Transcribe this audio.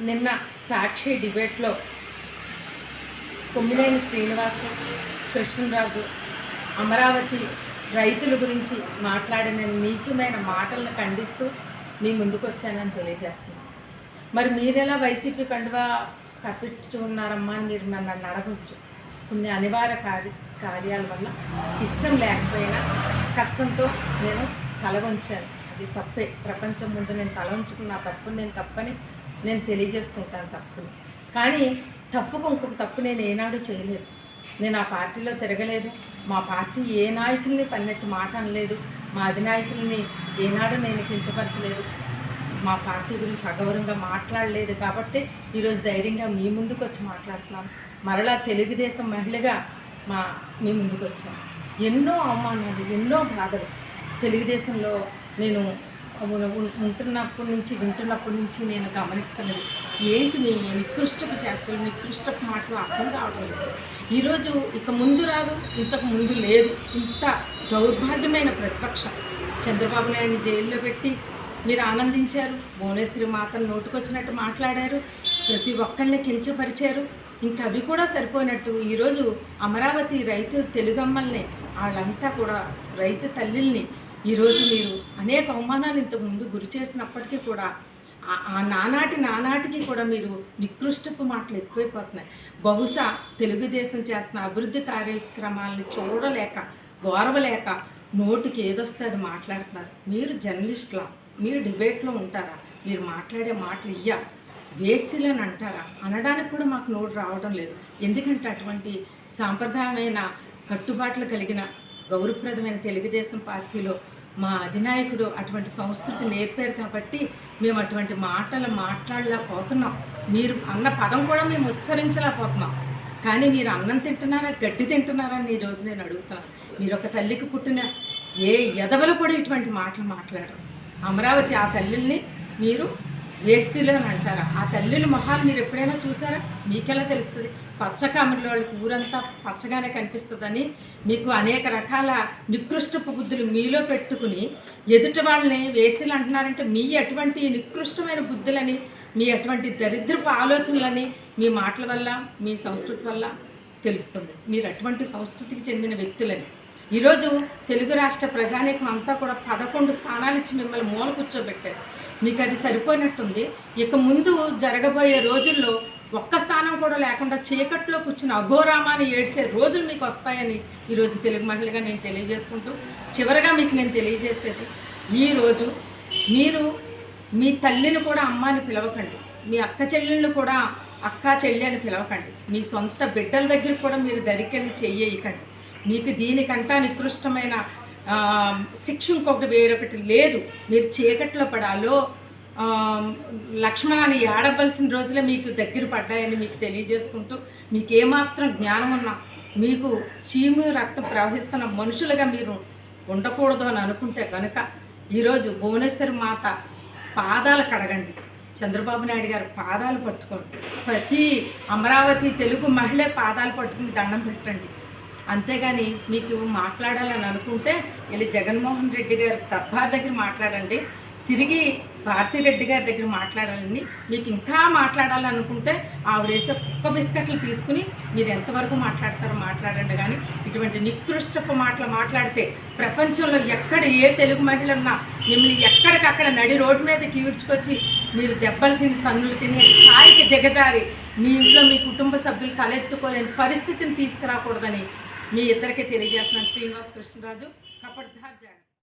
నిన్న సాక్షి డిబేట్లో కొమ్మినేని శ్రీనివాసు కృష్ణరాజు అమరావతి రైతుల గురించి మాట్లాడిన నీచమైన మాటలను ఖండిస్తూ మీ ముందుకు వచ్చానని తెలియజేస్తున్నాను. మరి మీరెలా వైసీపీ కండువా కప్పించు ఉన్నారమ్మా అని మీరు నన్ను అడగవచ్చు కొన్ని అనివార్య కార్య కార్యాల వల్ల ఇష్టం లేకపోయినా కష్టంతో నేను తల వంచాను. అది తప్పే. ప్రపంచం ముందు నేను తల ఉంచుకున్న తప్పు నేను తప్పని నేను తెలియజేసుకుంటాను తప్పుని. కానీ తప్పుకు ఇంకొక తప్పు నేను ఏనాడు చేయలేదు. నేను ఆ పార్టీలో తిరగలేదు. మా పార్టీ ఏ నాయకుల్ని పన్నెత్తి మాట అనలేదు. మా అధినాయకుల్ని ఏనాడు నేను కించపరచలేదు. మా పార్టీ గురించి అగౌరవంగా మాట్లాడలేదు కాబట్టి ఈరోజు ధైర్యంగా మీ ముందుకు వచ్చి మాట్లాడుతున్నాను. మరలా తెలుగుదేశం మహిళగా మా మీ ముందుకు వచ్చాను ఎన్నో అవమానాలు ఎన్నో బాధలు తెలుగుదేశంలో నేను ఉంటున్నప్పటి నుంచి వింటున్నప్పటి నుంచి నేను గమనిస్తున్నది ఏంటి మీ నికృష్టపు చేష్టలు? నికృష్టపు మాటలు అర్థం కావడం లేదు. ఈరోజు ఇక ముందు రాదు ఇంతకు ముందు లేదు. ఇంత దౌర్భాగ్యమైన ప్రతిపక్షం. చంద్రబాబు నాయుడిని జైల్లో పెట్టి మీరు ఆనందించారు భువనేశ్వరి మాతను నోటుకొచ్చినట్టు మాట్లాడారు ప్రతి ఒక్కరిని కించపరిచారు. ఇంకా అవి కూడా సరిపోయినట్టు ఈరోజు అమరావతి రైతు తెలుగమ్మల్ని వాళ్ళంతా కూడా రైతు తల్లిల్ని ఈరోజు మీరు అనేక అవమానాలు ఇంతకుముందు గురి చేసినప్పటికీ కూడా ఆ- నానాటి నానాటికి కూడా మీరు నికృష్టపు మాటలు ఎక్కువైపోతున్నాయి. బహుశా తెలుగుదేశం చేస్తున్న అభివృద్ధి కార్యక్రమాలను చూడలేక గౌరవలేక నోటికి ఏదొస్తే అది మాట్లాడుతున్నారు. మీరు జర్నలిస్ట్లా? మీరు డిబేట్లో ఉంటారా? మీరు మాట్లాడే మాటలు ఇయ్య. అని అంటారా? అనడానికి కూడా మాకు నోటు రావడం లేదు. ఎందుకంటే అటువంటి సాంప్రదాయమైన కట్టుబాట్లు కలిగిన గౌరవప్రదమైన తెలుగుదేశం పార్టీలో మా అధినాయకుడు అటువంటి సంస్కృతి నేర్పారు కాబట్టి మేము అటువంటి మాటలు మాట్లాడలేకపోతున్నాం. మీరు అన్న పదం కూడా మేము ఉచ్చరించలేకపోతున్నాం. కానీ మీరు అన్నం తింటున్నారా గడ్డి తింటున్నారా అని ఈరోజు నేను అడుగుతున్నాను. మీరు ఒక తల్లికి పుట్టిన ఏ ఎదవలు కూడా ఇటువంటి మాటలు మాట్లాడరు. అమరావతి ఆ తల్లిల్ని మీరు వేస్తీలో అని అంటారా? ఆ తల్లిని మొహాలు మీరు ఎప్పుడైనా చూసారా? మీకెలా తెలుస్తుంది? పచ్చ వాళ్ళకి ఊరంతా పచ్చగానే కనిపిస్తుందని మీకు అనేక రకాల నికృష్టపు బుద్ధులు మీలో పెట్టుకుని ఎదుటి వాళ్ళని వేసిలు అంటున్నారంటే మీ అటువంటి నికృష్టమైన బుద్ధులని మీ అటువంటి దరిద్రపు ఆలోచనలని మీ మాటల వల్ల మీ సంస్కృతి వల్ల తెలుస్తుంది. మీరు అటువంటి సంస్కృతికి చెందిన వ్యక్తులని. ఈరోజు తెలుగు రాష్ట్ర ప్రజానీకం అంతా కూడా పదకొండు స్థానాలు ఇచ్చి మిమ్మల్ని మూల కూర్చోబెట్టారు. మీకు అది సరిపోయినట్టుంది. ఇక ముందు జరగబోయే రోజుల్లో ఒక్క స్థానం కూడా లేకుండా చీకట్లో కూర్చుని అఘోరామాని ఏడ్చే రోజులు మీకు వస్తాయని ఈరోజు తెలుగు మహిళగా నేను తెలియజేసుకుంటూ చివరిగా మీకు నేను తెలియజేసేది ఈరోజు మీరు మీ తల్లిని కూడా అమ్మ అని పిలవకండి మీ అక్క చెల్లెళ్ళు కూడా అక్క చెల్లి అని పిలవకండి మీ సొంత బిడ్డల దగ్గర కూడా మీరు దరికెళ్ళి చెయ్యకండి మీకు దీనికంటా నికృష్టమైన శిక్ష ఇంకొకటి వేరొకటి లేదు. మీరు చీకట్లో పడాలో లక్ష్మణాన్ని ఏడవలసిన రోజులే మీకు దగ్గర పడ్డాయని మీకు తెలియజేసుకుంటూ మీకు ఏమాత్రం జ్ఞానం ఉన్నా మీకు చీము రక్తం ప్రవహిస్తున్న మనుషులుగా మీరు ఉండకూడదు అని అనుకుంటే కనుక ఈరోజు భువనేశ్వరి మాత పాదాలు కడగండి. చంద్రబాబు నాయుడు గారు పాదాలు పట్టుకోండి. ప్రతి అమరావతి తెలుగు మహిళ పాదాలు పట్టుకుని దండం పెట్టండి. అంతేగాని మీకు మాట్లాడాలని అనుకుంటే వెళ్ళి జగన్మోహన్ రెడ్డి గారు దర్బార్ దగ్గర మాట్లాడండి. తిరిగి భారతిరెడ్డి గారి దగ్గర మాట్లాడాలండి. మీకు ఇంకా మాట్లాడాలనుకుంటే ఆవిడ వేసే కుక్క బిస్కెట్లు తీసుకుని మీరు ఎంతవరకు మాట్లాడతారో మాట్లాడండి. కానీ ఇటువంటి నికృష్టపు మాటలు మాట్లాడితే ప్రపంచంలో ఎక్కడ ఏ తెలుగు మహిళ ఉన్నా మిమ్మల్ని ఎక్కడికక్కడ నడి రోడ్డు మీదకి ఈడ్చుకొచ్చి మీరు దెబ్బలు తిని పన్నులు తిని స్థాయికి దిగజారి మీ ఇంట్లో మీ కుటుంబ సభ్యులు తలెత్తుకోలేని పరిస్థితిని తీసుకురాకూడదని మీ ఇద్దరికీ తెలియజేస్తున్నాను. శ్రీనివాస్ కృష్ణరాజు కపర్ధార్ జాగ్రత్త